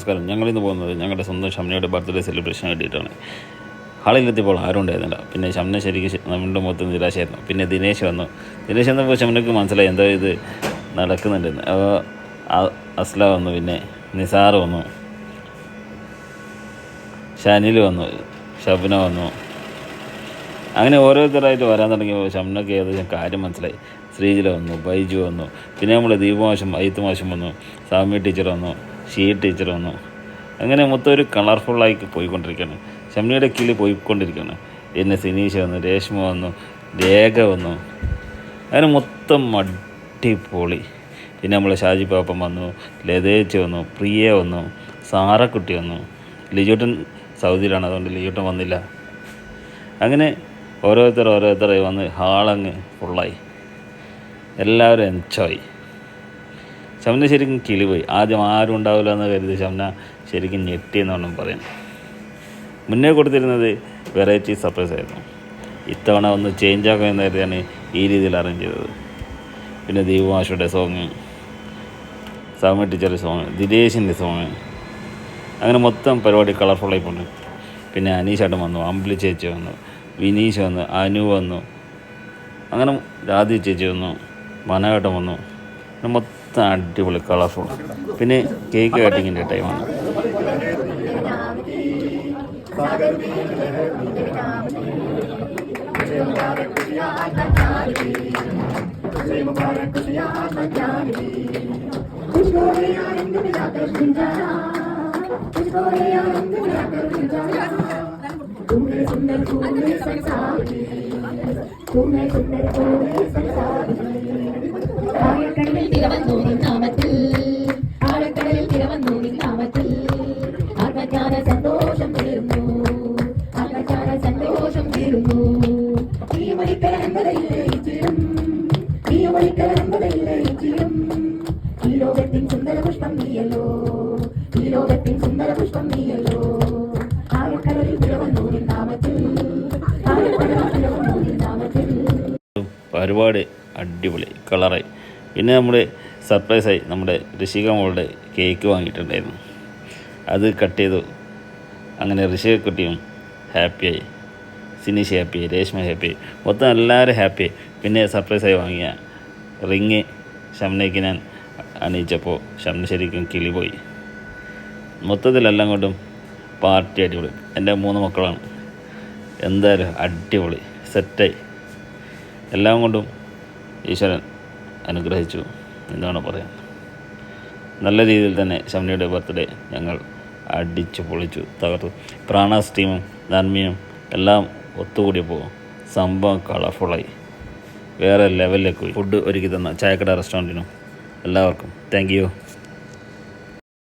നമസ്കാരം. ഞങ്ങളിന്ന് പോകുന്നത് ഞങ്ങളുടെ സ്വന്തം ഷംനയുടെ ബർത്ത്ഡേ സെലിബ്രേഷൻ വേണ്ടിയിട്ടാണ്. ഹാളിലെത്തിയപ്പോൾ ആരും ഉണ്ടായിരുന്നില്ല. പിന്നെ ഷംന ശരിക്കും നമ്മുടെ മൊത്തം നിരാശയായിരുന്നു. പിന്നെ ദിനേശ് വന്നു. ദിനേശ് വന്നപ്പോൾ ഷംനക്ക് മനസ്സിലായി എന്താ ഇത് നടക്കുന്നുണ്ടെന്ന്. അപ്പോൾ അസ്ല വന്നു. പിന്നെ നിസാർ വന്നു. ഷനിൽ വന്നു. ഷബ്ന വന്നു. അങ്ങനെ ഓരോരുത്തരായിട്ട് വരാൻ തുടങ്ങിയപ്പോൾ ഷംനക്ക് ഏകദേശം കാര്യം മനസ്സിലായി. ശ്രീജില വന്നു. ബൈജു വന്നു. പിന്നെ നമ്മൾ ദീപമാശം മാഷം വന്നു. സാമ്യ ടീച്ചർ വന്നു. ഷീ ടീച്ചർ വന്നു അങ്ങനെ മൊത്തം ഒരു കളർഫുള്ളായി പോയിക്കൊണ്ടിരിക്കുകയാണ്. ഷംനിയുടെ കീഴിൽ പോയിക്കൊണ്ടിരിക്കുകയാണ്. പിന്നെ സിനീഷ് വന്നു രേഷ്മ വന്നു രേഖ വന്നു. അങ്ങനെ മൊത്തം അടിപൊളി. പിന്നെ നമ്മൾ ഷാജി പാപ്പൻ വന്നു ലതേച്ച് വന്നു പ്രിയ വന്നു സാറക്കുട്ടി വന്നു. ലിജോട്ടൻ സൗദിയിലാണ് അതുകൊണ്ട് ലിജോട്ടൻ വന്നില്ല. അങ്ങനെ ഓരോരുത്തർ ഓരോരുത്തരായി വന്ന് ഹാളങ്ങ് ഫുള്ളായി എല്ലാവരും എൻജോയ് ശമന ശരിക്കും കിളിപോയി. ആദ്യം ആരും ഉണ്ടാവില്ല എന്ന് കരുതി ശമന ശരിക്കും ഞെട്ടി വേണം പറയാം മുന്നേ കൊടുത്തിരുന്നത് വെറൈറ്റി സർപ്രൈസ് ആയിരുന്നു. ഇത്തവണ ഒന്ന് ചേഞ്ച് ആക്കാം എന്ന് കരുതിയാണ് ഈ രീതിയിൽ അറേഞ്ച് ചെയ്തത്. പിന്നെ ദീപമാഷയുടെ സോങ് സമ ടീച്ചറുടെ സോങ് ദിനേശിന്റെ സോങ് അങ്ങനെ മൊത്തം പരിപാടി കളർഫുള്ളായി പോണ് പിന്നെ. അനീഷേട്ടൻ വന്നു അമ്പിളി ചേച്ചി വന്നു വിനീഷ് വന്നു അനു വന്നു അങ്ങനെ രാധി ചേച്ചി വന്നു മനവേട്ടൻ വന്നു. മൊത്തം അടിപൊളി കളർഫുൾ പിന്നെ കേക്ക് കട്ടിങ്ങിൻ്റെ ടൈമാണ് तुझको ले आनंद मिलाकर गुंजारा तुझको ले आनंद मिलाकर गुंजारा तुम्हें सुंदर तुम्हें संसारी तुम्हें सुंदर तुम्हें संसारी ആഴക്കടലിൽ സന്തോഷം സന്തോഷം അടിപൊളി കളറായി പിന്നെ നമ്മൾ സർപ്രൈസായി നമ്മുടെ ഋഷിക മോളുടെ കേക്ക് വാങ്ങിയിട്ടുണ്ടായിരുന്നു. അത് കട്ട് ചെയ്തു. അങ്ങനെ ഋഷിക കുട്ടിയും ഹാപ്പിയായി സിനീഷ് ഹാപ്പിയായി രേഷ്മ ഹാപ്പിയായി മൊത്തം എല്ലാവരും ഹാപ്പിയായി പിന്നെ സർപ്രൈസായി വാങ്ങിയ റിങ് ഷംനയ്ക്ക് ഞാൻ അണിയിച്ചപ്പോൾ ഷംന ശരിക്കും കിളി പോയി. മൊത്തത്തിലെല്ലാം കൊണ്ടും പാർട്ടി അടിപൊളി. എന്റെ മൂന്ന് മക്കളാണ്. എന്തായാലും അടിപൊളി. സെറ്റായി എല്ലാം കൊണ്ടും ഈശ്വരൻ അനുഗ്രഹിച്ചു എന്നാണ് പറയാം. നല്ല രീതിയിൽ തന്നെ ശമനിയുടെ ബർത്ത്ഡേ ഞങ്ങൾ അടിച്ചു പൊളിച്ചു തകർത്തു. പ്രാണാസ് ടീമും നന്മയും എല്ലാം ഒത്തുകൂടിയപ്പോൾ സംഭവം കളർഫുള്ളായി വേറെ ലെവലിലേക്ക് പോയി. ഫുഡ് ഒരുക്കി തന്ന ചായക്കട റെസ്റ്റോറന്റിനും എല്ലാവർക്കും. താങ്ക്